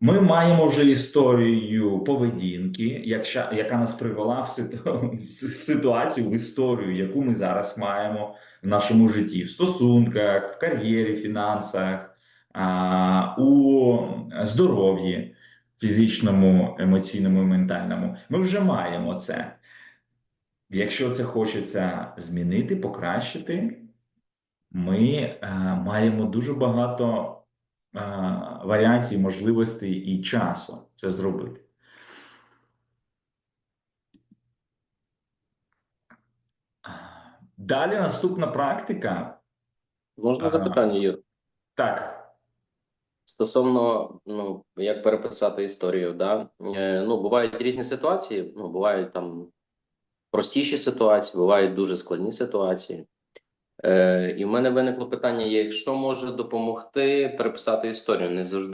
Ми маємо вже історію поведінки, яка нас привела в, в ситуацію, в історію, яку ми зараз маємо в нашому житті, в стосунках, в кар'єрі, фінансах, у здоров'ї фізичному, емоційному і ментальному. Ми вже маємо це. Якщо це хочеться змінити, покращити, ми е, маємо дуже багато варіацій, можливостей і часу це зробити. Далі наступна практика. Можна запитання, Юр? Так, Стосовно, ну, як переписати історію, да? Е, ну, бувають різні ситуації, ну, бувають там простіші ситуації, бувають дуже складні ситуації. Е, і в мене виникло питання: якщо може допомогти переписати історію, не завжди.